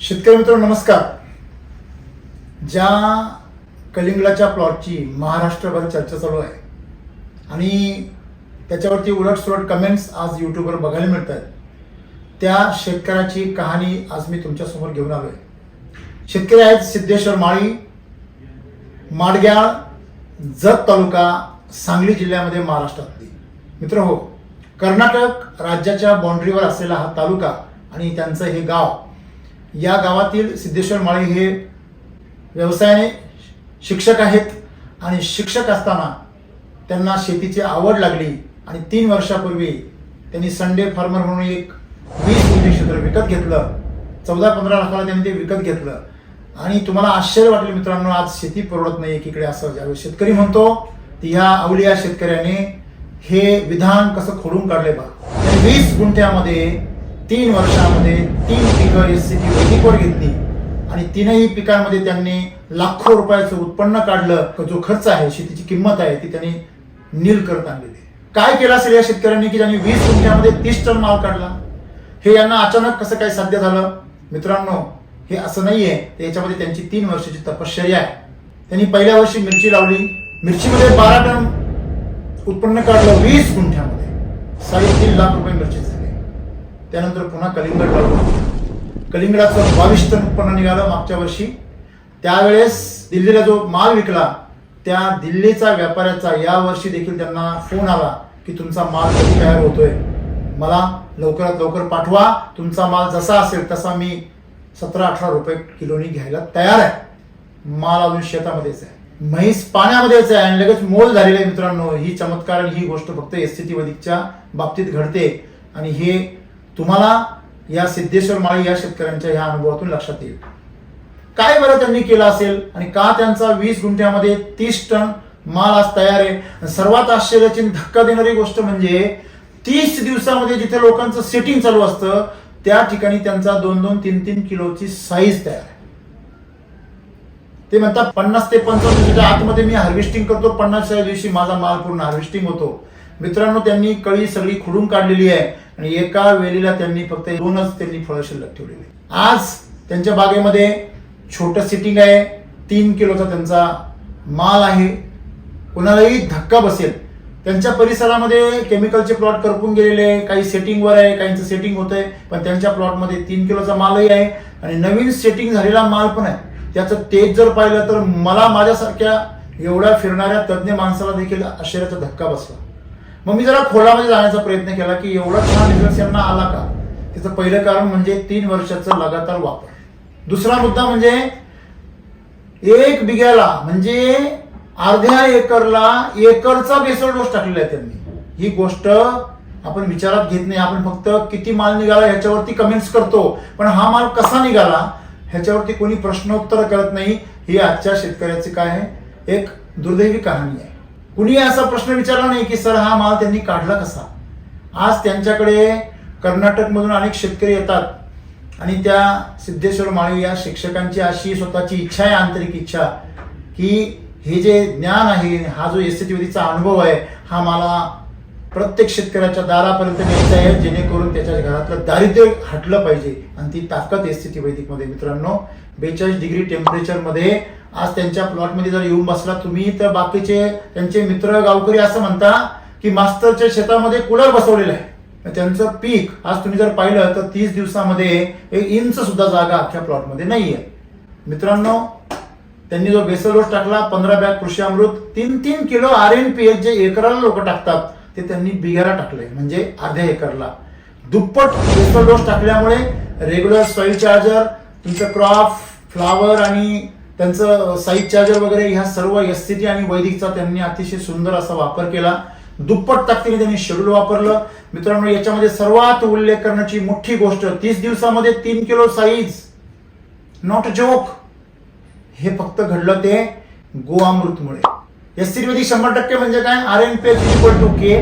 शेतकरी मित्रांनो नमस्कार. ज्या कलिंगडाच्या प्लॉटची महाराष्ट्रभर चर्चा चालू आहे आणि त्याच्यावरती उलटसुलट कमेंट्स आज यूट्यूबवर बघायला मिळत आहेत त्या शेतकऱ्याची कहाणी आज मी तुमच्यासमोर घेऊन आलो आहे शेतकरी आहेत सिद्धेश्वर माळी माडग्याळ जत तालुका सांगली जिल्ह्यामध्ये महाराष्ट्रातली. मित्र हो कर्नाटक राज्याच्या बाँड्रीवर असलेला हा तालुका आणि त्यांचं हे गाव या गावातील सिद्धेश्वर माळी हे व्यवसायाने शिक्षक आहेत आणि शिक्षक असताना त्यांना शेतीची आवड लागली आणि तीन वर्षापूर्वी त्यांनी संडे फार्मर म्हणून एक वीस गुंठे क्षेत्र विकत घेतलं. चौदा पंधरा लाखाला त्यांनी ते विकत घेतलं. आणि तुम्हाला आश्चर्य वाटलं मित्रांनो आज शेती परवडत नाही एकीकडे असं ज्यावेळी शेतकरी म्हणतो ती ह्या अवलिया शेतकऱ्याने हे विधान कसं खोडून काढले बा? वीस गुंठ्यामध्ये तीन वर्षामध्ये तीन पिकं एस सी टी वैदिकवर घेतली. आणि तीनही पिकांमध्ये त्यांनी लाखो रुपयाचं उत्पन्न काढलं जो खर्च आहे शेतीची किंमत आहे ती त्यांनी नील करत आणलेली काय केलं असेल या शेतकऱ्यांनी की त्यांनी वीस गुंठ्यामध्ये तीस टन माल काढला? हे यांना अचानक कसं काय साध्य झालं? मित्रांनो हे असं नाहीये. तर याच्यामध्ये त्यांची तीन वर्षाची तपश्चर्या आहे. त्यांनी पहिल्या वर्षी मिरची लावली. मिरचीमध्ये बारा टन उत्पन्न काढलं वीस गुंठ्यामध्ये. साडेतीन लाख रुपये मिरची त्यानंतर पुन्हा कलिंगड लावलं कलिंगडाचं बावीस टन उत्पन्न निघालं मागच्या वर्षी. त्यावेळेस दिल्लीला जो माल विकला त्या दिल्लीचा व्यापाऱ्याचा या वर्षी देखील त्यांना फोन आला की तुमचा माल कधी तयार होतोय. मला लवकरात लवकर पाठवा तुमचा माल जसा असेल तसा मी सतरा अठरा रुपये किलोनी घ्यायला तयार आहे. माल अजून शेतामध्येच आहे. म्हैस पाण्यामध्येच आहे आणि लगेच मोल झालेलं आहे मित्रांनो. ही चमत्कार ही गोष्ट फक्त एस सी टी बाबतीत घडते. आणि हे तुम्हाला या सिद्धेश्वर माळी या शेतकऱ्यांच्या या अनुभवातून लक्षात येईल. काय बरं त्यांनी केलं असेल आणि का त्यांचा वीस गुंठ्यामध्ये तीस टन माल आज तयार आहे? सर्वात आश्चर्याची धक्का देणारी गोष्ट म्हणजे तीस दिवसामध्ये जिथे लोकांचं सेटिंग चालू असतं त्या ठिकाणी त्यांचा दोन दोन तीन तीन किलोची साईज तयार आहे. ते म्हणतात पन्नास ते पंचावन्न दिवसाच्या आतमध्ये मी हार्वेस्टिंग करतो पन्नासच्या दिवशी माझा माल पूर्ण हार्वेस्टिंग होतो. मित्रांनो त्यांनी कळी सगळी खुडून काढलेली आहे. आणि एका वेळीला त्यांनी फक्त दोनच त्यांनी फळं शिल्लक ठेवलेली. आज त्यांच्या बागेमध्ये छोटं सिटिंग आहे तीन किलोचा त्यांचा माल आहे. कोणालाही धक्का बसेल. त्यांच्या परिसरामध्ये केमिकलचे प्लॉट करपून गेलेले आहे. काही सेटिंगवर आहे काहींचं सेटिंग होत आहे पण त्यांच्या प्लॉटमध्ये तीन किलोचा मालही आहे. आणि नवीन सेटिंग झालेला माल पण आहे. त्याचं तेज जर पाहिलं तर मला माझ्यासारख्या एवढ्या फिरणाऱ्या तज्ज्ञ माणसाला देखील आश्चर्याचा धक्का बसला. मग मी जरा खोलामध्ये जाण्याचा प्रयत्न केला की एवढा छान रिझल्ट यांना आला का? त्याचं पहिलं कारण म्हणजे तीन वर्षाचा लगातार वापर. दुसरा मुद्दा म्हणजे एक बिघ्याला म्हणजे अर्ध्या एकरला एकरचा बेसळ डोस टाकलेला आहे त्यांनी. ही गोष्ट आपण विचारात घेत नाही. आपण फक्त किती माल निघाला ह्याच्यावरती कमेंट्स करतो. पण हा माल कसा निघाला ह्याच्यावरती कोणी प्रश्नोत्तर करत नाही. ही आजच्या शेतकऱ्याची काय आहे? एक दुर्दैवी कहाणी आहे. कुणी असा प्रश्न विचारला नाही की सर हा माल त्यांनी काढला कसा? आज त्यांच्याकडे कर्नाटकमधून अनेक शेतकरी येतात आणि त्या सिद्धेश्वर माळी या शिक्षकांची अशी स्वतःची इच्छा आहे आंतरिक इच्छा की हे जे ज्ञान आहे हा जो एस अनुभव आहे हा मला प्रत्येक शेतकऱ्याच्या दारापर्यंत न्यायचा आहे जेणेकरून त्याच्या घरातलं दारिद्र्य हटलं पाहिजे. आणि ती ताकद एस सी वैदिकमध्ये मित्रांनो बेचाळीस डिग्री टेम्परेचरमध्ये आज त्यांच्या प्लॉटमध्ये जर येऊन बसला तुम्ही तर बाकीचे त्यांचे मित्र गावकरी असं म्हणता की मास्तरच्या शेतामध्ये कुलर बसवलेलं आहे. त्यांचं पीक आज तुम्ही जर पाहिलं तर तीस दिवसामध्ये एक इंच सुद्धा जागा अख्ख्या प्लॉटमध्ये नाहीये. मित्रांनो त्यांनी जो बेसल रोज टाकला पंधरा बॅग कृषी अमृत तीन तीन kilo R N P H J एकराला लोक टाकतात ते त्यांनी बिघारा टाकले म्हणजे अर्ध्या एकरला. दुप्पट बेसल डोस टाकल्यामुळे रेग्युलर सॉईल चार्जर तुमचं क्रॉप फ्लावर आणि त्यांचं साईज चार्जर वगैरे ह्या सर्व एस आणि वैदिकचा त्यांनी अतिशय सुंदर असा वापर केला. दुप्पट ताकदीने त्यांनी शेड्यूल वापरलं. मित्रांनो याच्यामध्ये सर्वात उल्लेख करण्याची मोठी गोष्ट तीस दिवसामध्ये तीन किलो साईज नॉट जोक हे फक्त घडलं ते गोवामृतमुळे एस सी शंभर टक्के म्हणजे काय? R N P equal to K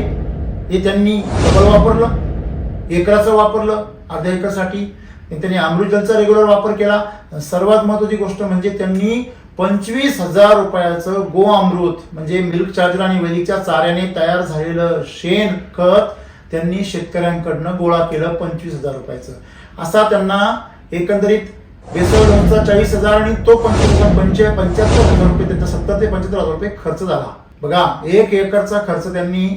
हे त्यांनी डबल वापरलं. एकराचं वापरलं. अर्ध्या एकरसाठी. त्यांनी अमृतजलचा रेग्युलर वापर केला. सर्वात महत्वाची गोष्ट म्हणजे त्यांनी पंचवीस हजार रुपयाचं गो अमृत म्हणजे मिल्क चार्जर आणि वैदिकच्या चाऱ्याने तयार झालेलं शेण खत त्यांनी शेतकऱ्यांकडनं गोळा केलं पंचवीस हजार रुपयाचं. असा त्यांना एकंदरीत बेसळ लोणचा चाळीस हजार आणि तो पंचवीस पंचे पंच्याहत्तर हजार रुपये त्यांचा सत्तर ते पंच्याहत्तर हजार रुपये खर्च झाला. बघा एक एकरचा खर्च त्यांनी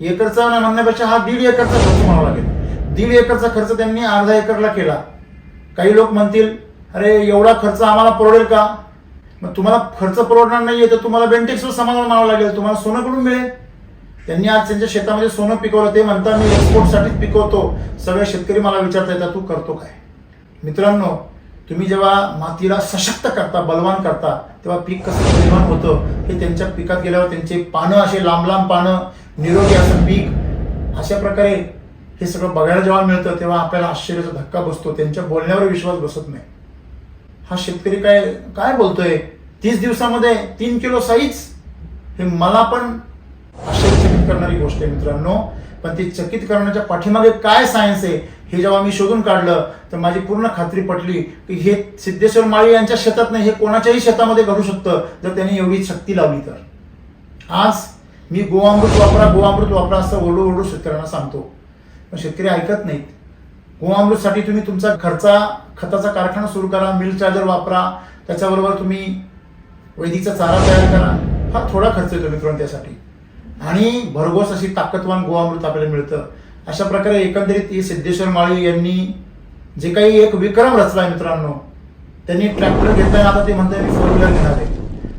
एकरचा म्हणण्यापेक्षा हा दीड एकरचा खर्च म्हणावा लागेल. दीड एकरचा खर्च त्यांनी अर्धा एकरला केला. काही लोक म्हणतील अरे एवढा खर्च आम्हाला परवडेल का? मग तुम्हाला खर्च परवडणार नाहीये तर तुम्हाला बेंटेक्सवर समाधान मानावं लागेल. तुम्हाला सोनं कुठून मिळेल. त्यांनी आज त्यांच्या शेतामध्ये सोनं पिकवलं. ते म्हणतात मी एक्सपोर्टसाठीच पिकवतो. सगळे शेतकरी मला विचारता येतात तू करतो काय? मित्रांनो तुम्ही जेव्हा मातीला सशक्त करता बलवान करता तेव्हा पीक कसं निर्माण होतं हे त्यांच्या पिकात गेल्यावर त्यांचे पानं असे लांब लांब पानं निरोगी असं पीक अशा प्रकारे हे सगळं बघायला जेव्हा मिळतं तेव्हा आपल्याला आश्चर्याचा धक्का बसतो. त्यांच्या बोलण्यावर विश्वास बसत नाही. हा शेतकरी काय काय बोलतोय? तीस दिवसामध्ये तीन किलो साईज हे मला पण आश्चर्यचकित करणारी गोष्ट आहे मित्रांनो. पण ती चकित करण्याच्या पाठीमागे काय सायन्स आहे हे जेव्हा मी शोधून काढलं तर माझी पूर्ण खात्री पटली की हे सिद्धेश्वर माळी यांच्या शेतात नाही हे कोणाच्याही शेतामध्ये घडू शकतं जर त्यांनी एवढी शक्ती लावली तर. आज मी गोवामृत वापरा गोवामृत वापरा असं ओरडू ओरडू शेतकऱ्यांना सांगतो. पण शेतकरी ऐकत नाहीत. गोअमृतसाठी तुम्ही तुमचा खर्चा खताचा कारखाना सुरू करा मिल चार्जर वापरा त्याच्याबरोबर तुम्ही वैदिकचा चारा तयार करा. फार थोडा खर्च येतो मित्रांनो त्यासाठी. आणि भरघोस अशी ताकदवान गोवामृत आपल्याला मिळतं. अशा प्रकारे एकंदरीत ही सिद्धेश्वर माळी यांनी जे काही एक विक्रम रचला आहे मित्रांनो त्यांनी ट्रॅक्टर घेतलाय. आता ते म्हणतात मी फोर व्हीलर घेणार आहे.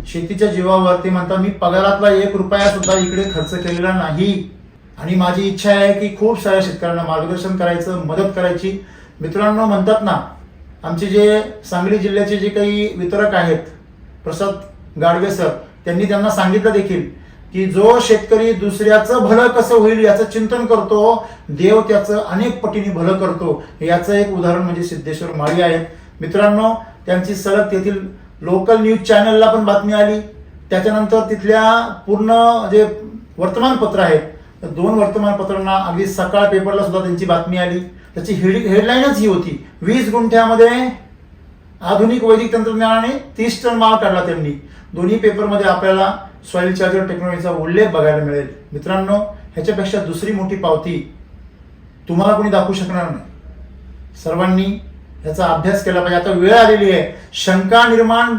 शेतीच्या जीवावर ते म्हणतात मी पगारातला एक रुपया सुद्धा इकडे खर्च केलेला नाही. आणि माझी इच्छा आहे की खूप साऱ्या शेतकऱ्यांना मार्गदर्शन करायचं मदत करायची. मित्रांनो म्हणतात ना आमचे जे सांगली जिल्ह्याचे जे काही वितरक आहेत प्रसाद गाडवे सर त्यांनी त्यांना सांगितलं देखील की जो शेतकरी दुसऱ्याचं भलं कसं होईल याचं चिंतन करतो देव त्याचं अनेक पटीने भलं करतो याचं एक उदाहरण म्हणजे सिद्धेश्वर माळी आहेत. मित्रांनो त्यांची सलग तेथील लोकल न्यूज चॅनलला पण बातमी आली. त्याच्यानंतर तिथल्या पूर्ण जे वर्तमानपत्र आहेत तर दोन वर्तमानपत्रांना अगदी सकाळ पेपरला सुद्धा त्यांची बातमी आली. त्याची हेड हेडलाईनच ही होती. वीस गुंठ्यामध्ये आधुनिक वैदिक तंत्रज्ञानाने तीस टन माल काढला त्यांनी. दोन्ही पेपरमध्ये आपल्याला सॉईल चार्जर टेक्नॉलॉजीचा उल्लेख बघायला मिळेल. मित्रांनो ह्याच्यापेक्षा दुसरी मोठी पावती तुम्हाला कोणी दाखवू शकणार नाही. सर्वांनी ह्याचा अभ्यास केला पाहिजे. आता वेळ आलेली आहे. शंका निर्माण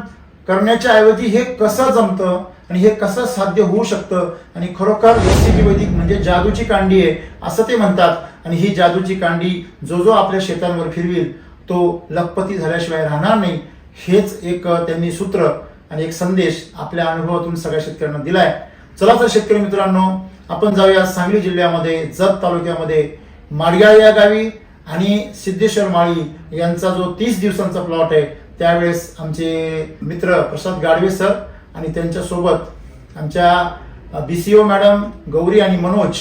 करण्याच्या ऐवजी हे कसं जमतं? आणि हे कसं साध्य होऊ शकतं? आणि खरोखर एस वैदिक म्हणजे जादूची कांडी आहे असं ते म्हणतात. आणि ही जादूची कांडी जो जो आपल्या शेतांवर फिरविल तो लखपती झाल्याशिवाय राहणार नाही. हेच एक त्यांनी सूत्र आणि एक संदेश आपल्या अनुभवातून सगळ्या शेतकऱ्यांना दिलाय. चला तर शेतकरी मित्रांनो आपण जाऊया सांगली जिल्ह्यामध्ये जत तालुक्यामध्ये माडगाळ या गावी आणि सिद्धेश्वर माळी यांचा जो तीस दिवसांचा प्लॉट आहे त्यावेळेस आमचे मित्र प्रसाद गाडवे सर आणि त्यांच्यासोबत आमच्या बीसीओ मॅडम गौरी आणि मनोज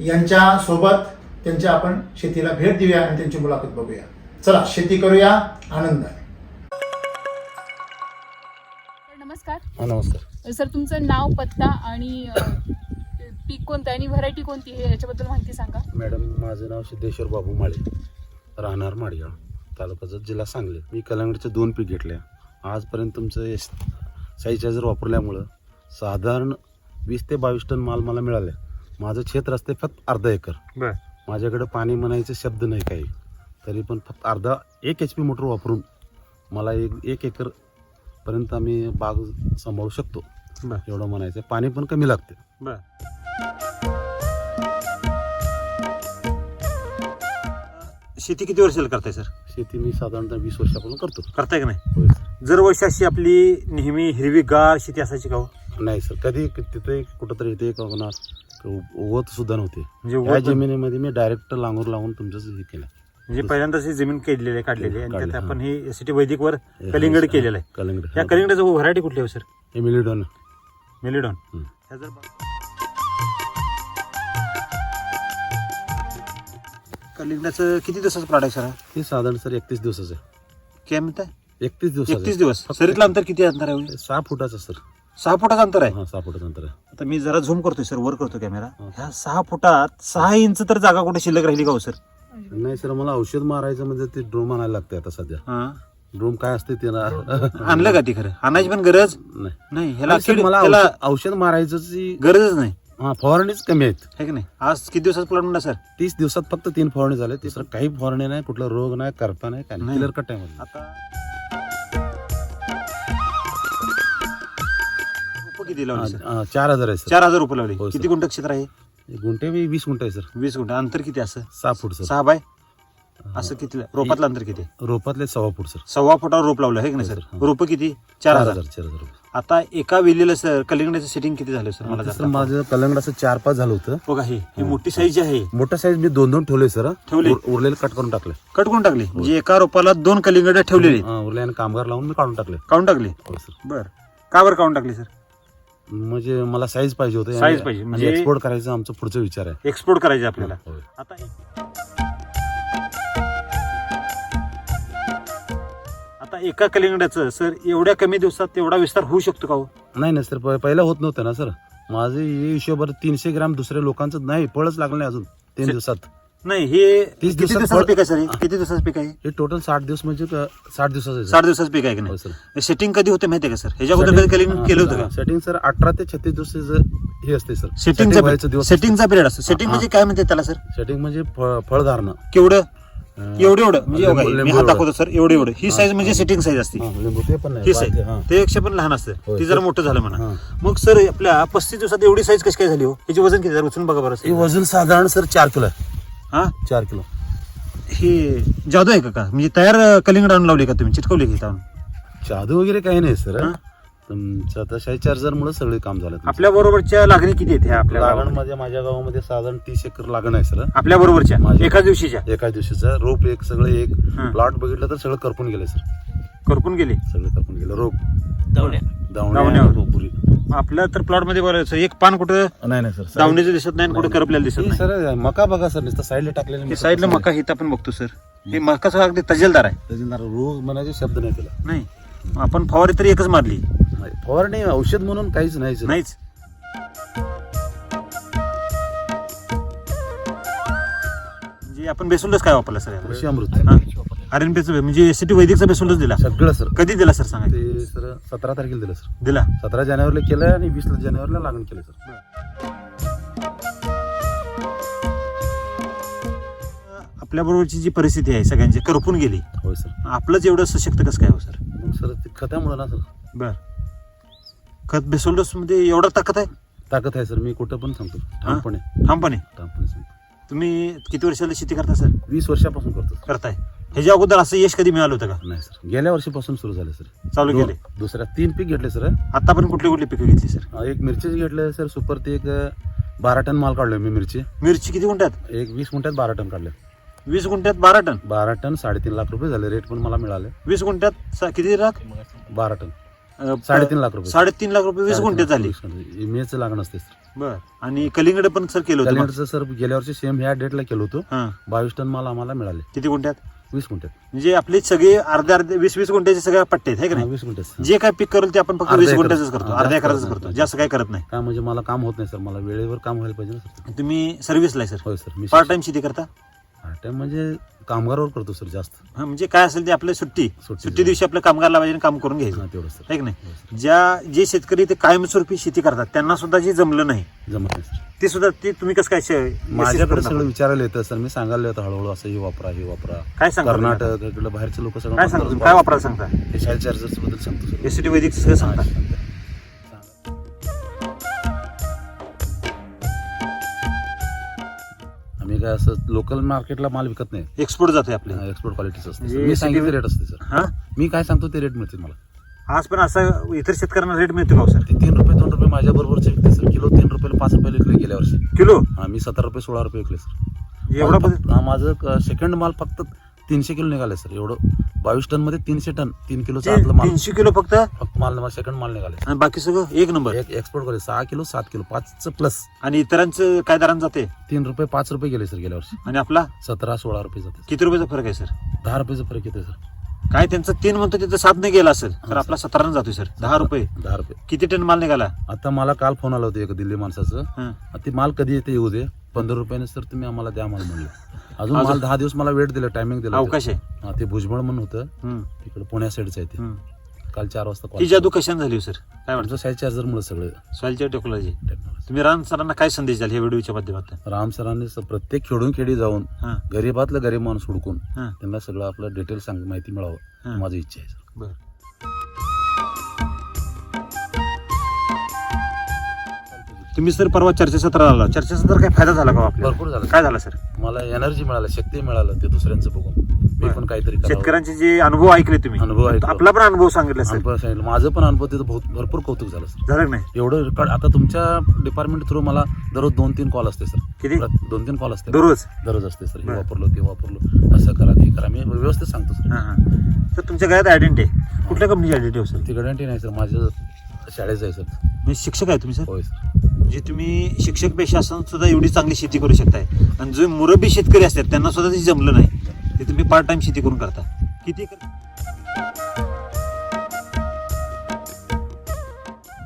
यांच्या सोबत त्यांच्या आपण शेतीला भेट देऊया आणि त्यांची मुलाखत बघूया. चला शेती करूया आनंदाने. नमस्कार. हा नमस्कार. सर तुमचं नाव पत्ता आणि अ, पीक कोणतं आणि व्हरायटी कोणती आहे याच्याबद्दल माहिती सांगा. मॅडम माझं नाव सिद्धेश्वर बाबू माळे राहणार माडगाव तालुका जत जिल्हा सांगली. मी कलांगडचे दोन पीक घेतले. आजपर्यंत तुमचं एस साईच्या जर वापरल्यामुळं साधारण वीस ते बावीस टन माल मला मिळाले. माझं क्षेत्र असते फक्त अर्धा एकर. माझ्याकडे पाणी म्हणायचे शब्द नाही काही. तरी पण फक्त अर्धा एक एच पी मोटर वापरून मला एक एक एकर पर्यंत आम्ही बाग सांभाळू शकतो. एवढं म्हणायचं पाणी पण कमी लागते. शेती किती वर्षाला करताय सर? शेती मी साधारणतः वीस वर्षापासून करतो. करताय का नाही? होय सर. जर वर्षी अशी आपली नेहमी हिरवीगार शेती असायची का हो? नाही सर. कधी तिथे कुठंतरी इथे एक होणार उगवत सुद्धा नव्हते. म्हणजे या जमिनीमध्ये मी डायरेक्ट लांगूर लावून तुमचंच हे केलं. म्हणजे पहिल्यांदाच ही जमीन केलेली आहे काढलेली आहे आणि काढली, त्यात हां. आपण ही. एसीटी वैदिक वर कलिंगड हा, केलेलं आहे. कलिंगड या कलिंगडाचं व्हरायटी कुठली आहे हो, सर? हे मिलिडॉन. मेलिडॉन. हं. ह्या जर कलिंगडाचं किती दिवसाचं आहे सर हे साधारण सर एकतीस दिवसाचं आहे. काय म्हणताय? एकतीस दिवसाचं एकतीस दिवस. सरीतलं अंतर किती अंतर आहे? सहा फुटाचं सर सहा फुटाचं अंतर आहे? हा सहा फुटाचं अंतर आहे. आता मी जरा झूम करतोय सर वर करतो कॅमेरा हा. ह्या सहा फुटात सहा इंच तर जागा कुठे शिल्लक राहिली का हो सर नाही सर मला औषध मारायचं म्हणजे ते ड्रोम आणायला लागते आता सध्या. हा. ड्रोम काय असते ते ना? आणलं का ती खरं? आणायची पण गरज? नाही. नाही ह्याला नाही, सर, किड- मला औषध मारायचं गरजच नाही. हा फवारणीच कमी आहेत. आहे की नाही? आज किती दिवसाचा प्लॉट म्हणला सर तीस दिवसात फक्त तीन फवारणी झाले. तिसरं काही फवारणी नाही कुठला रोग नाही करपा नाही काय नाही. क्लिअर कट आहे आता रोपं किती लावली सर हा, चार हजार आहे सर चार हजार रुपये लावले. हो, सर. किती गुंठ क्षेत्र आहे गुंठे बी वीस गुंठे आहे सर वीस गुंठ. अंतर किती असं सहा फूट सर सहा बाय? असं किती रोपातलं अंतर किती रोपातले सव्वा फूट सर सव्वा फुटावर रोप लावलं आहे की नाही हो, सर सर. रोपं किती? चार हजार चार हजार रुपये. आता एका वेलीला सर कलिंगडाचं सेटिंग किती झालं सर? मला जरा सर माझं कलंगड असं चार पाच झालं होतं. बघा हे ही मोठी साईज जी आहे. मोठा साईज मी दोन दोन ठेवले सर. ठेवले? उर- उरलेले कट करून टाकले कट करून टाकली? म्हणजे एका रोपाला दोन कलिंगड ठेवलेली हा, उरले आणि कामगार लावून मी काढून टाकले. काढून टाकली? हो सर. बर. का बरं काढून टाकली सर? म्हणजे मला साईज पाहिजे होते. Size पाहिजे, म्हणजे- एक्सपोर्ट करायचं आमचं पुढचा विचार आहे. एक्सपोर्ट करायचे आपल्याला. होय. आता एका कलिंगडाचं सर एवढ्या कमी दिवसात तेवढा विस्तार होऊ शकतो का हो? नाही नाही सर प- पहिला होत नव्हतं ना सर. माझे हे हिशोबर तीनशे ग्राम दुसऱ्या लोकांचं नाही फळच लागलं नाही अजून तीन दिवसात. नाही हे तीस किती दिवसात दिवसाचं फळ- पीक आहे सर? हे? किती दिवसाचं पीक आहे? हे टोटल साठ दिवस म्हणजे क- साठ दिवसाचं आहे, सर. साठ दिवसाचं पीक आहे की हो, नाही सर सेटिंग कधी होते माहिती आहे का सर? ह्याच्या अगोदर कधी कलिंग केलं होतं का? सेटिंग सर अठरा ते छत्तीस दिवसाचं हे असते सर. सेटिंगचा व्हायचं दिवस सेटिंगचा पिरियड असतो. सेटिंग हा. म्हणजे काय म्हणते त्याला सर? सेटिंग म्हणजे फळ- फळधारणं. केवढं? एवढं एवढं म्हणजे लिंबू- बघा, मी लिंबू हात एवढं. दाखवतो सर एवढं एवढं ही साईज म्हणजे. सेटिंग साईज असते हा, लिंबू ते पण नाही ही बाकी, हा. साईज ते एकशे पण लहान असतं होय, ती जरा मोठं झालं म्हणा हा. मग सर आपल्या पस्तीस दिवसात एवढी साईज कशी काय झाली हो याची वजन किती जरा उचलून बघा बरं हे सर. वजन साधारण सर चार किलो आहे हा चार किलो हे जादू आहे का का म्हणजे तयार कलिंगड आणून लावली का तुम्ही चिटकवली की इथं? जादू वगैरे काही नाही सर हा? तुमचं आता शाही चार्जर मुळे सगळे काम झालं तुमचं. आपल्या बरोबरच्या लागणी किती आहेत ह्या आपल्या लागण गावामध्ये? मध्ये माझ्या गावामध्ये साधारण तीस एकर लागण आहे सर. आपल्या बरोबरच्या? माझ्या- एकाच दिवशीच्या? एका दिवशीचा. रोप एक सगळं एक. हा. प्लॉट बघितलं तर सगळं करपून गेले सर. करपून गेले? सगळं करपून गेलं. दावण्या. दावण्या दावण्यावर. पुरी आपल्या तर प्लॉटमध्ये बरं सर, एक पान कुठं नाही नाही सर. दावणीचं दिसत नाही आणि कुठं करपलेलं दिसत नाही. सर मका बघा सर. नुसतं साईडला टाकलेलं हे साईडला मका हित आपण बघतो सर. हे मका सगळं अगदी तजेलदार आहे. त्याचे रोग म्हणायचे शब्द नाही त्याला. नाही. आपण फवारी तरी एकच मारली. फवारणी औषध म्हणून काहीच नाही सर. नाहीच. म्हणजे आपण बेसोल्डच काय वापरलं सर? कृषी अमृत. आर एन पीचं म्हणजे एसीटी वैदिकचा बेसोल्डच दिला. सगळं सर. कधी दिला सर सांगा? ते सर सतरा तारखेला दिलं सर. दिला? सतरा जानेवारीला केलं आणि वीस जानेवारीला लागण केलं सर. आपल्या बरोबरची जी परिस्थिती आहे सगळ्यांची करपून गेली. होय सर. आपलंच एवढं सशक्त कसं काय हो सर? मग सर ते खतामुळे ना सर. बर. खत बेसोल्डसमध्ये एवढा ताकद आहे? ताकद आहे सर. मी कुठं पण सांगतो ठामपणे. ठामपणे? ठामपणे सांगतो. तुम्ही किती वर्षाला शेती करता सर? वीस वर्षापासून करतो सर. करताय. ह्याच्या अगोदर असं यश कधी मिळालं होतं का? नाही सर. गेल्या वर्षीपासून सुरू झालं सर. चालू दोन- केले दुसऱ्या तीन पीक घेतले सर. आता पण कुठली कुठली पिकं घेतली सर? एक मिरचीच घेतले सर. सुपर ते एक अं, बारा टन माल काढलोय मी मिरची. मिरची किती गुंठ्यात? एक वीस गुंठ्यात बारा टन काढले वीस गुंठ्यात बारा टन? बारा टन साडेतीन लाख रुपये झाले. रेट पण मला मिळाले. वीस गुंठ्यात सा- किती लाख बारा टन. साडेतीन लाख रुपये. साडेतीन लाख रुपये वीस गुंठ्यात झाली. इमेजचं लागण असते सर बर. आणि कलिंगड पण सर केलं होतं सर गेल्या वर्षी सेम ह्या डेटला केलं होतं. बावीस टन माल आम्हाला मिळाले. किती गुंठ्यात? वीस गुंठ्यात. म्हणजे आपले सगळे अर्ध्या अर्धे वीस वीस गुंठ्याचे सगळ्या पट्टे आहेत का नाही? वीस गुंठ्यात जे काय पीक करेल ते आपण फक्त वीस. गुंठ्याच करतो अर्ध्या एकराच करत. जास्त काय करत नाही. काय म्हणजे मला काम होत नाही सर मला वेळेवर काम व्हायला पाहिजे तुम्ही सर्व्हिसला सर होय सर मी पार्ट टाइम शेती करता? टाइम म्हणजे कामगारावर करतो सर जास्त. हा, म्हणजे काय असेल ते आपलं सुट्टी. सुट्टी सुट्टी दिवशी आपलं कामगार लावायचे आणि काम करून घ्यायचं. तेवढं सर. की नाही. ज्या जे शेतकरी ते कायमस्वरूपी शेती करतात त्यांना सुद्धा जे जमलं नाही जमत नाही सर. ते सुद्धा ते तुम्ही कसं काय श- माझ्याकडे सगळं? विचारायला येतं सर. मी सांगायला येतं हळूहळू असं हे वापरा हे वापरा. काय सांगता आता? कर्नाटक इकडे बाहेरचे लोक सगळं काय सांगता तुम्ही? काय वापरायला सांगता? हे चार्जर्सबद्दल सांगतो सर. एसीटी वैदिक सगळं सांगता. आम्ही काय असं लोकल मार्केटला माल विकत नाही. एक्सपोर्ट जातोय आपले. एक्सपोर्ट क्वालिटीचं असतं. सर. मी सांगितलं रेट असते सर. हा? मी काय सांगतो ते रेट मिळते मला. आज पण असं इतर शेतकऱ्यांना रेट मिळतो का हो, सर. ते तीन रुपये दोन रुपये माझ्या बरोबरचे विकते सर. किलो तीन रुपये पाच रुपये विकले गेल्या वर्षी. किलो? हा मी सतरा रुपये सोळा रुपये विकले सर. एवढा हा, माझं सेकंड माल फक्त तीनशे किलो निघाले सर. एवढं बावीस टनमध्ये तीनशे टन तीन किलोचं माल तीनशे किलो फक्त? फक्त माल सेकंड माल निघाले आणि बाकी सगळं? एक नंबर. एक एक्सपोर्ट केले सहा किलो सात किलो पाच प्लस आणि इतरांचं काय दरान जाते? तीन रुपये पाच रुपये गेले सर गेल्या वर्षी. आणि आपला? सतरा सोळा रुपये जाते. किती रुपयाचा फरक आहे सर? दहा रुपयाचा फरक येते सर. काय त्यांचं तीन म्हणतो तिथं सात नाही गेला असेल तर आपला सतरानं जातोय सर. दहा रुपये. दहा रुपये. किती टन माल निघाला? आता मला काल फोन आला होता एका दिल्ली माणसाचं. ते माल कधी येते येऊ दे. पंधरा रुपयाने सर तुम्ही आम्हाला द्या मला म्हणलं. अजून माल दहा दिवस मला वेट दिला टायमिंग दिला अवकाश आहे. ते भुजबळ म्हणून होतं. तिकडे पुण्या साईडचं आहे ते. काल चार वाजता ही जादू कशाने झाली हो सर? काय आमचं साईज चार्जरमुळे सगळं. सॉइलच्या टेक्नॉलॉजी टेक्नॉलॉजी तुम्ही राम सरांना काय संदेश द्याल या व्हिडिओच्या माध्यमातून? राम सरांनी स- प्रत्येक खेडून खेडी जाऊन हां. गरीबातलं गरीब माणूस हुडकून हां. त्यांना सगळं आपलं डिटेल सांग माहिती मिळावं. हां. माझी इच्छा आहे सर. बर. तुम्ही सर परवा चर्चासत्राला आला. चर्चासत्र काय फायदा झाला का हो आपल्याला? भरपूर झालं. काय झाला सर? मला एनर्जी मिळालं शक्ती मिळालं ते दुसऱ्यांचं बघून. मी पण काहीतरी करावं. शेतकऱ्यांचे जे अनुभव ऐकले तुम्ही अनुभव ऐकलो. आपला पण अनुभव सांगितला सर. अनुभव सांगितलं. माझं पण अनुभव तिथं बहुत भरपूर कौतुक झालं सर. झालं का नाही? एवढं रेकॉर्ड आता तुमच्या डिपार्टमेंट थ्रू मला दररोज दोन तीन कॉल असते सर. किती? दोन तीन कॉल असते. दररोज? दररोज असते सर. हे बरं. वापरलो ते वापरलो. असं करा हे करा. मी व्यवस्थित सांगतो सर. तर तुमच्या गळ्यात आयडेंटिटी आहे. कुठल्या कंपनीची आयडेंटिटी हो सर? ती गॅरंटी नाही सर. माझ्या शाळेचं आहे सर. मी शिक्षक आहे तुम्ही सर? होय सर. जे तुम्ही शिक्षक पेशा असून सुद्धा एवढी चांगली शेती करू शकताय. आणि जो मुरबी शेतकरी असतात त्यांना सुद्धा ते जमलं नाही. ते तुम्ही पार्ट टाइम शेती करून करता. किती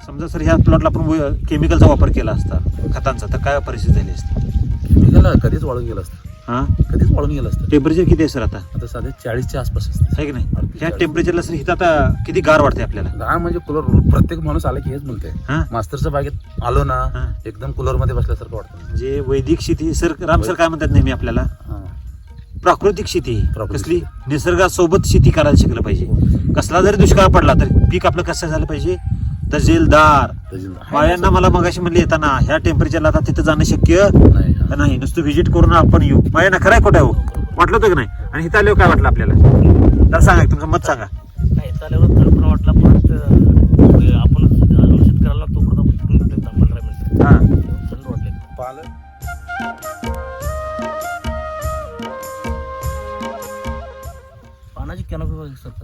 समजा सर ह्या प्लॉटला आपण केमिकलचा वापर केला असता खतांचा तर काय परिस्थिती झाली असती? कधीच वाळून गेला असता. हा? कधीच वाळून गेला असतं. टेम्परेचर किती आहे सर आता? आता साधे चाळीसच्या आसपास असते. आहे की नाही? ह्या. टेम्परेचरला सर इथं आता किती गार वाटते आपल्याला? लहान म्हणजे कूलर प्रत्येक माणूस आला की हेच म्हणते हा? मास्तरच्या बागेत आलो ना हा. एकदम कूलरमध्ये बसल्यासारखं वाटतं. म्हणजे वैदिक शेती सर राम सर काय म्हणतात नेहमी आपल्याला? हा. प्राकृतिक शेती. प्राकृतिक कसली? निसर्गासोबत शेती करायला शिकलं पाहिजे. कसला जरी दुष्काळ पडला तरी पीक आपलं कसं झालं पाहिजे? तहसीलदार. त्याची- माळ्यांना मला मगाशी म्हणले येताना ह्या टेम्परेचरला आता तिथं जाणं शक्य? नाही. हा. नाही? नुसतं व्हिजिट करून आपण येऊ. माळ्यांना खरंय खोटं हो? वाटलं होतं की नाही? आणि इथं आल्यावर काय वाटलं आपल्याला? तर सांगा तुमचं मत सांगा.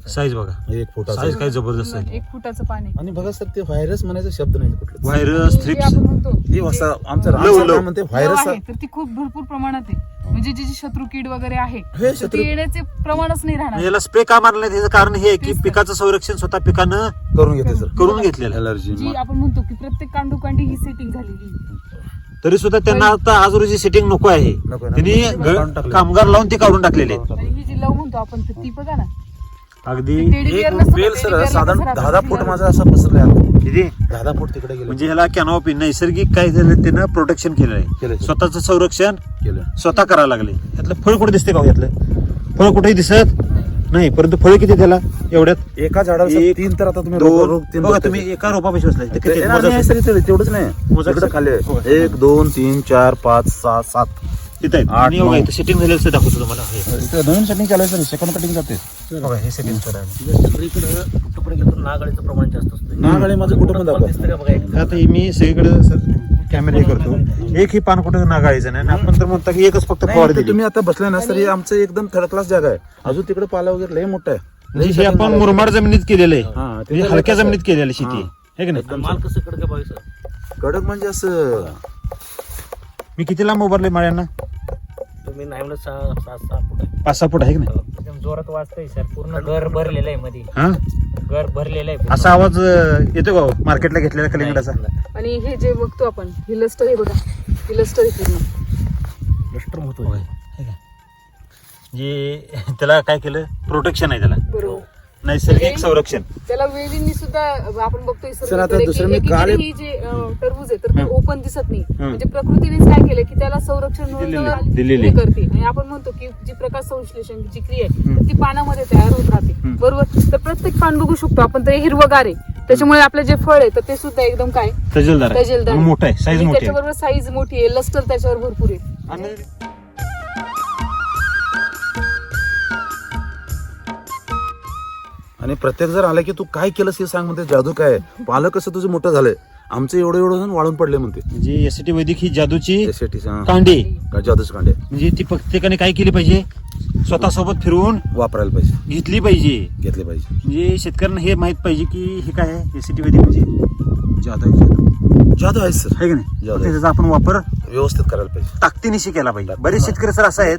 साईज बघा. एक फुटाचा साईज काय जबरदस्त आहे. एक फुटाचं पाणी. आणि बघा सर ते व्हायरस म्हणायचा शब्द नाही कुठले. व्हायरस थ्रिप्स आपण म्हणतो. हे असं आमचं लव- राम लव. म्हणते लव व्हायरस आहे तर ती खूप भरपूर प्रमाणात आहे. म्हणजे जे जे शत्रू कीड वगैरे आहे हे ती येण्याचे प्रमाणच नाही राहणार. याला स्प्रे का मारलं नाही? त्याचं कारण हे आहे की. पिकाचं संरक्षण स्वतः पिकानं करून घेते सर. करून घेतलेलं. एलर्जी जी आपण म्हणतो की प्रत्येक कांडूकांडी ही सेटिंग झालेली तरी सुद्धा त्यांना आता आज रोजी सेटिंग नको आहे. त्यांनी. कामगार लावून ते काढून टाकलेले ही जी लव म्हणतो आपण तर ती बघा ना. अगदी एक? बेल सर साधारण? दहा दहा फूट माझा असं पसरले आता किती दहा दहा फूट तिकडे गेले म्हणजे ह्याला कॅनॉपी नैसर्गिक काय झालं त्यानं प्रोटेक्शन केलं आहे केलंय. स्वतःचं संरक्षण केलं स्वतः करायला लागले यातलं फळ कुठे दिसते का हो यातलं फळ कुठेही दिसत नाही परंतु फळ किती त्याला एवढ्यात एका झाडावर सर एक, तीन तर आता तुम्ही रोप- दोन रोप तीन बघा. तुम्ही एका रोपापाशी बसलाय ते ते किती येणार मोजा नाही असेल? सर इथे तेवढंच मोजा नाही इकडे खाली हो. आहे. एक दोन तीन चार पाच सहा सात तिथं आहे आठ, आणि बघा नऊ. इथं सेटिंग झालेलं असं दाखवतो तुम्हाला. हे. इथे नवीन सेटिंग चालू आहे सर सेकंड कटिंग जाते. बघा हे सेटिंग आहे. तर नागाळीचं प्रमाण जास्त असतं. नागाळी माझं कुठं पण दाखवा. दिसतं का बघा एक आता हे मी सगळीकडे कॅमेरा हे करतो. एक ही पान कुठं नागाळीचं नाही आणि आपण तर म्हणता की एकच फक्त नाही, फवार इथे दिली. तुम्ही आता बसलाय ना सर हे आमचं एकदम थर्ड क्लास जागा आहे. अजून तिकडे पाला वगैरे लय मोठा आहे. म्हणजे हे आपण. मुरमाड जमिनीत केलेलं आहे. हा, म्हणजे हलक्या आहे? जमिनीत केलेलं शेती. हा. आहे की नाही? माल कसं कडक म्हणजे असं मी किती लांब उभारले माळ्यांना? तुम्ही नाही म्हणत सहा सात सहा फूट आहे. पाच सहा फूट आहे की नाही? एकदम जोरात वाजतंय सर. पूर्ण घर भरलेलं आहे मध्ये हा? घर भरलेलं आहे पूर्ण. असा आवाज अं, येतो का मार्केटला घेतलेला कलिंगडाचा? आणि हे जे बघतो आपण ही लस्टर आहे बघा. ही लस्टर आहे. पूर्ण लष्टर होय. होतो हे काय? जे त्याला काय केलं? प्रोटेक्शन आहे त्याला. बरोबर. नैसर्गिक संरक्षण. त्याला वेलींनी सुद्धा आपण बघतोय सर, आता दुसरं की मी काल ही जे अं, टरबूज आहे तर ते हं. ओपन दिसत नाही. म्हणजे प्रकृतीनेच काय केलं की त्याला संरक्षण म्हणून दिलेलं- हे. करते. आणि आपण म्हणतो की जी प्रकाश संश्लेषण जी क्रिया आहे हं. तर ती पानामध्ये तयार होत राहते. हं. बरोबर? तर प्रत्येक पान बघू शकतो आपण. तर हे हिरवगार आहे. त्याच्यामुळे आपलं जे फळ आहे तर ते सुद्धा एकदम काय? तजेलदार आहे. तजेलदार मोठं आहे. साईज आणि मोठी आहे. त्याच्याबरोबर साईज मोठी आहे. लस्टर त्याच्यावर भरपूर आहे. आणि आणि प्रत्येक जर आला की तू काय केलंस हे सांग म्हणते जादू काय? आहे? पालक कसं तुझं मोठं झालंय. आमचं एवढं एवढं जण वाळून पडले म्हणते. म्हणजे एसटी वैदिक ही जादूची त्यासाठी कांडी. जादूच कांडे? म्हणजे ती प्रत्येकाने काय केली पाहिजे? स्वतः सोबत फिरवून वापरायला पाहिजे. घेतली पाहिजे. घेतले पाहिजे. म्हणजे शेतकऱ्यांना हे माहीत पाहिजे की हे काय आहे? एसटी वैदिक म्हणजे? जादू आहे जादू जादू आहे सर. आहे की नाही? जादू. त्याचा आपण वापर व्यवस्थित करायला पाहिजे. ताकदीनिशी केला पाहिजे. बरेच शेतकरी सर असं आहेत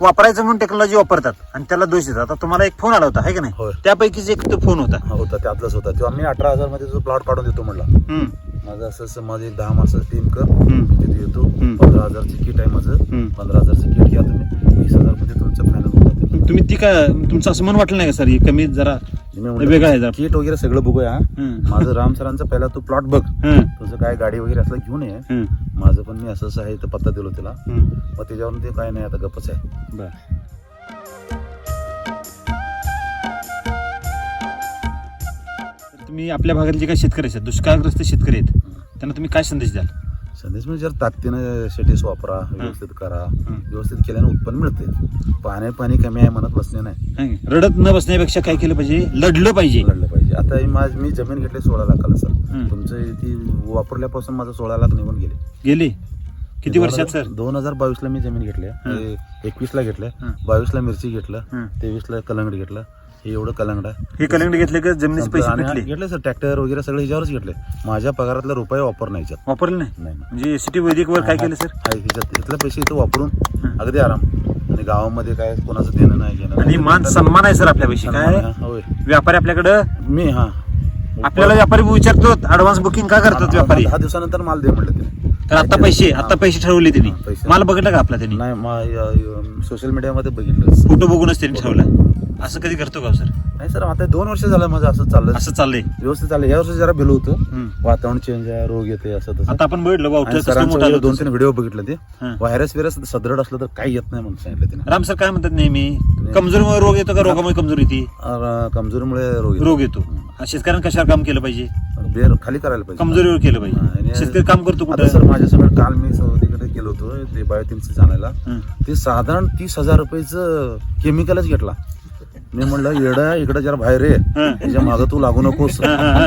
वापरायचं म्हणून टेक्नॉलॉजी वापरतात आणि त्याला दोष देतात. आता तुम्हाला एक फोन आला होता आहे की नाही? होय. त्यापैकीच एक तो फोन होता. हा होता त्यातलाच होता. तेव्हा मी अठरा हजारमध्ये जो प्लॉट काढून देतो म्हणला. हम्म, माझं असं असं माझी दहा माणसाची टीम कर हम्म. मी तिथे येतो. हम्म. पंधरा हजारची किट आहे माझं. हम्म. पंधरा हजारची किट घ्या तुम्ही. वीस हजारमध्ये तुमचं फायनल जाते तुम्ही ती काय तुमचं असं मन वाटलं नाही का सर? ही कमी जरा वेगळं आहे जरा. किट वगैरे सगळं बघूया. माझं राम सरांचं पहिला तू प्लॉट बघ. हं, तुझं काय गाडी वगैरे असलं घेऊन ये. हं, माझं पण मी असं असं आहे तर पत्ता दिलो त्याला हं. मग त्याच्यावरून ते काय नाही आता गप्पच आहे. बर. तर तुम्ही आपल्या भागातले जे काही शेतकरी आहेत दुष्काळग्रस्त शेतकरी आहेत त्यांना तुम्ही काय संदेश द्याल? संदेश म्हणजे जर ताकदीनं शेतीस वापरा व्यवस्थित करा व्यवस्थित केल्याने उत्पन्न मिळते. पाणी पाणी कमी आहे म्हणत बसणे नाही. हं, रडत न बसण्यापेक्षा काय केलं पाहिजे? लढलं पाहिजे. लढलं पाहिजे. आता ही माझ मी जमीन घेतली सोळा लाखाला सर. तुमचं ती वापरल्यापासून माझं सोळा लाख निघून गेले. गेली? किती वर्षात सर? दोन हजार बावीस ला मी जमीन घेतली. एकवीस ला घेतलं. हं. बावीस ला मिरची घेतलं. हं. तेवीस ला कलंगड घेतलं. हे एवढं कलंगड हे कलेक्ट घेतले का? जमिनीचे पैसे भेटले घेतले सर ट्रॅक्टर वगैरे सगळे ह्याच्यावरच घेतले. माझ्या पगारातला रुपये वापर नाही याच्यात. वापरले नाही? नाही ना. म्हणजे एसीटी वैदिक वर काय केलं सर? आहे ह्याच्यात इथले पैसे इथं वापरून अगदी आराम. आणि गावामध्ये काय कोणाचं देणं नाही घेणं आणि. मान सन्मान आहे सर सन्मान काय? होय. व्यापारी आपल्याकडं? मी हा. आपल्याला व्यापारी विचारतो ऍडव्हान्स बुकिंग का करतात व्यापारी? दहा दिवसानंतर माल दे म्हटलं ते. तर आता पैसे आता पैसे ठरवले त्यांनी. हा, पैसे. माल बघितला का आपला त्यांनी? नाही सोशल मीडियामध्ये बघितलं फोटो बघूनच त्यांनी ठरवलं असं कधी करतो का हो, सर? नाही सर आता दोन वर्ष झालं माझं असं चाललं असं चाललंय. व्यवस्थित चाललं या वर्षी जरा भेलो होतं. हम्म. वातावरण चेंज आहे रोग येते असं तसं. आता आपण बघितलं आणि सरांचं मोठं दोन. तीन व्हिडिओ बघितले ते. हं. व्हायरस विरस सदृढ असलं तर काही येत नाही म्हणून सांगितलं त्याने राम सर काय म्हणतात नेहमी? कमजोरीमुळे रोग येतो का? रोगामुळे कमजोरी येते? अं, कमजोरीमुळे रोग येतो. रोग येतो. शेतकऱ्यांना कशावर काम केलं पाहिजे? बेर खाली करायला पाहिजे. कमजोरीवर केलं पाहिजे. शेतकरी काम करतो आता कुठं सर माझ्यासमोर काल मी सौदीकडे गेलो होतो ते बायोटिन्स आणायला हं. ते साधारण तीस हजार रुपयाचं केमिकलच घेतला. मी म्हणलं येडा इकडे जरा बाहेर ये. त्याच्या मागं तू लागू नकोस.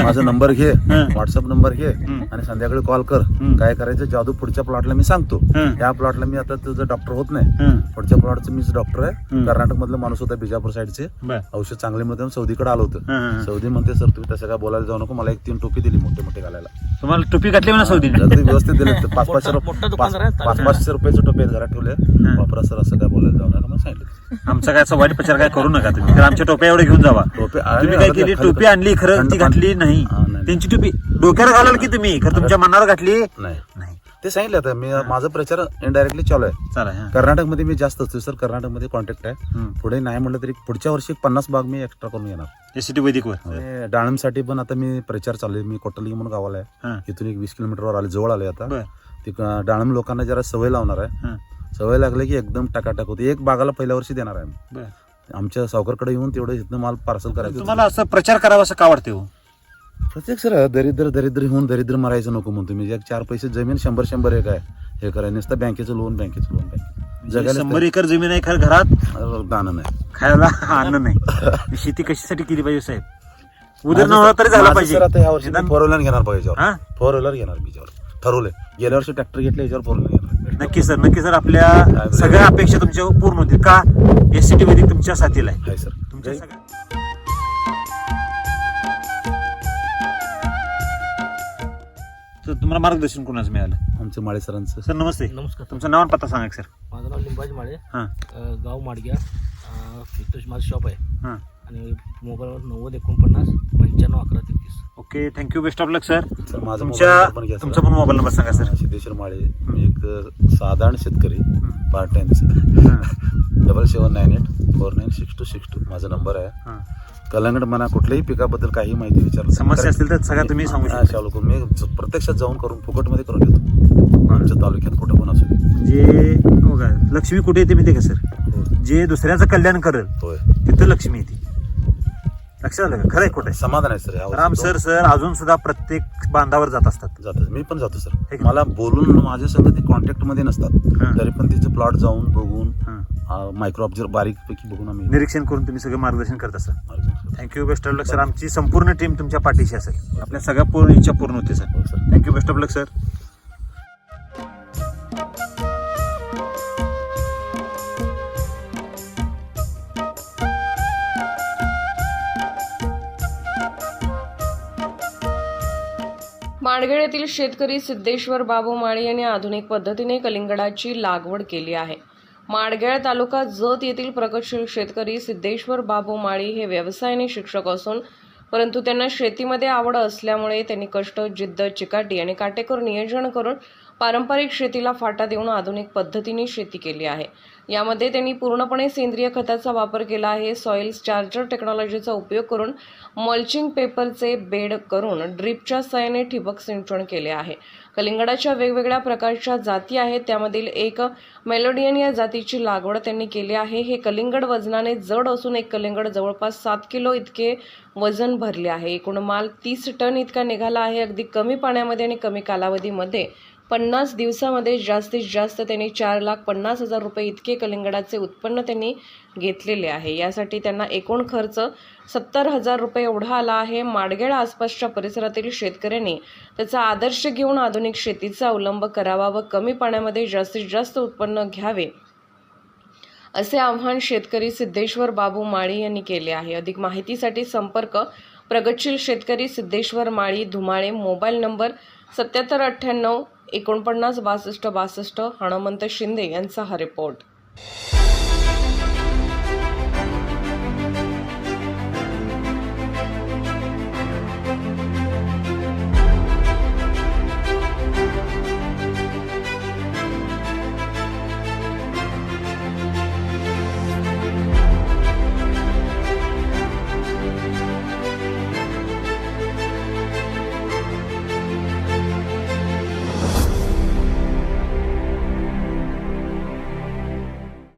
माझा नंबर घे. व्हॉट्सअप नंबर घे. आणि संध्याकाळी कॉल कर. काय करायचं जादू पुढच्या प्लॉटला मी सांगतो. या प्लॉटला मी आता तुझं डॉक्टर होत नाही. हं. पुढच्या प्लॉटचं मीच डॉक्टर आहे. हं. कर्नाटक मधला माणूस होता बिजापूर साईडचे औषध चांगले मिळते सौदीकडे आलो होतं. सौदी म्हणते सर तुम्ही तसं काय बोलायला जाऊ नको. मला एक तीन टोपी दिली मोठे मोठे घालायला. तुम्हाला टोपी घातली म्हणा सौदीने. अगदी व्यवस्थित दिले. पाच पाचशे मोठा- रुपये मोठा पाच पाचशे रुपयाचे टोपे घरा ठेवले. वापरा सर असं काय बोलायला जाऊ नका. मग सांगितलं. आमचा काय असा वाईट प्रचार काय करू नका तुम्ही. तर आमच्या टोप्या एवढे घेऊन जावा. टोपे तुम्ही काय केली? टोपी आणली खरं ती घातली नाही. त्यांची टोपी डोक्यावर घालाल की तुम्ही? खरं तुमच्या मनावर घातली? नाही. ते सांगितलं आता मी माझा प्रचार इनडायरेक्टली चालू आहे. चला हा. कर्नाटकमध्ये मी जास्त असतो सर. कर्नाटकमध्ये कॉन्टॅक्ट आहे. पुढे नाही म्हटलं तरी पुढच्या वर्षी पन्नास बाग मी एक्स्ट्रा करून येणार एसीटी वैदिक वर. आणि डाळिंबसाठी पण आता मी प्रचार चालू आहे. मी कोटली म्हणून गावाला आहे. इथून एक वीस किलोमीटरवर आले जवळ आले आता. ते डाळिंब लोकांना जरा सवय लावणार आहे. सवय लागली की एकदम टाकाटाक होते. एक बागाला पहिल्या वर्षी देणार आहे आमच्या सावकारकडे येऊन तेवढं इथनं माल पार्सल करायचं तुम्हाला असं प्रचार करावा असं का वाटते हो? प्रत्येक सर दरिद्र दरिद्र होऊन दरिद्र मरायचं नको म्हणतो. मी एक चार पैसे जमीन शंभर शंभर एक आहे. हे करायचं नुसतं बँकेचं लोन बँकेचं लोन बँक जगायला शंभर एकर जमीन आहे खरं घरात? दान नाही. खायला अन्न नाही. शेती कशासाठी केली पाहिजे साहेब? उदरनिर्वाह तरी झाला पाहिजे. आता ह्या वर्षी फोर व्हीलर घेणार पाहिजे हा? फोर व्हीलर घेणार मी ठरवलंय. गेल्या वर्षी ट्रॅक्टर घेतलं याच्यावर फोर व्हीलर घेणार. नक्की सर नक्की सर आपल्या सगळ्या अपेक्षा तुमच्या पूर्ण होतील. का एससीटी वैदिक तुमच्या साथीला आहे? सर. तुमच्या जय- सगळ्या तर तुम्हाला मार्गदर्शन कोणाचं मिळालं? आमच्या माळे सरांचं. सर नमस्ते. नमस्कार तुमचं नाव आणि पत्ता सांगा सर. माझं नाव लिंबाजी माळे. हां. गाव माडग्या. माझं शॉप आहे. हां. आणि मोबाईलवर नव्वद एकोणपन्नास पंच्याण्णव अकरा तेहतीस okay thank you best of luck sir sir माझा तुमच्या मोबाईल नंबर पण घ्या, सर. तुमचा पण मोबाईल नंबर सांगा सर सिद्धेश्वर माळे मी एक साधारण शेतकरी part time double seven nine eight four nine six two six two माझा नंबर आहे. हां. कलंगड म्हणा कुठल्याही पिकाबद्दल काही माहिती विचारलं समस्या असतील तर सगळ्या तुम्ही सांगू शकता. करून मी ज- प्रत्यक्षात जाऊन करून फुकटमध्ये करून देतो आमच्या तालुक्यात कुठं पण असू दे. का, लक्ष्मी कुठे येते माहिती का सर. जे दुसऱ्याचं कल्याण करेल होय. तिथं लक्ष्मी येते. लक्षात आलं का? खरं आहे खोटं? समाधान आहे सर. राम सर सर अजून सुद्धा प्रत्येक बांधावर जात असतात. जातो मी पण जातो सर? मला बोलून माझ्या संग ते कॉन्टॅक्टमध्ये नसतात. तरी पण तिचं प्लॉट जाऊन बघून. मायक्रो ऑब्झर्व बारीक पैकी बघून आम्ही निरीक्षण करून तुम्ही सगळं मार्गदर्शन करत करतो. Thank you best of luck sir आमची संपूर्ण टीम तुमच्या पाठीशी असेल. आपल्या सगळ्या पूर्ण इच्छा पूर्ण होते सर. हो, sir. Thank you best of luck sir Madgel येथील शेतकरी सिद्धेश्वर बाबू माळी यांनी आधुनिक पद्धतीने कलिंगडाची लागवड केली आहे. माडगेळ तालुका जत येथील प्रगतशील शेतकरी सिद्धेश्वर बाबू माळी हे व्यवसायाने शिक्षक असून परंतु त्यांना शेतीमध्ये आवड असल्यामुळे त्यांनी कष्ट जिद्द चिकाटी आणि काटेकोर नियोजन करून पारंपरिक शेतीला फाटा देऊन आधुनिक पद्धतीने शेती केली आहे. यामध्ये त्यांनी पूर्णपणे सेंद्रिय खताचा वापर केला आहे. सॉइल चार्जर टेक्नॉलॉजीचा उपयोग करून मल्चिंग पेपरचे बेड करून ड्रिपच्या सहाय्याने ठिबक सिंचन केले आहे. कलिंगडाच्या वेगवेगळ्या प्रकारच्या जाती आहेत. त्यामधील एक मेलोडियन या जातीची लागवड त्यांनी केली आहे. हे कलिंगड वजनाने जड असून एक कलिंगड जवळपास सात किलो इतके वजन भरले आहे. एकूण माल तीस टन इतका निघाला आहे. अगदी कमी पाण्यामध्ये आणि कमी कालावधीमध्ये पन्नास दिवसामध्ये जास्तीत जास्त त्यांनी चार लाख पन्नास हजार रुपये इतके कलिंगडाचे उत्पन्न त्यांनी घेतलेले आहे. यासाठी त्यांना एकूण खर्च सत्तर हजार रुपये एवढा आला आहे. माडगेळ आसपासच्या परिसरातील शेतकऱ्यांनी त्याचा आदर्श घेऊन आधुनिक शेतीचा अवलंब करावा व कमी पाण्यामध्ये जास्तीत जास्त उत्पन्न घ्यावे असे आव्हान शेतकरी सिद्धेश्वर बाबू माळी यांनी केले आहे. अधिक माहितीसाठी संपर्क प्रगतशील शेतकरी सिद्धेश्वर माळी धुमाळे मोबाईल नंबर सत्याहत्तर अठ्ठ्याण्णव एकोणपन्नास बासष्ट बासष्ट हणमंत शिंदे यांचा हा रिपोर्ट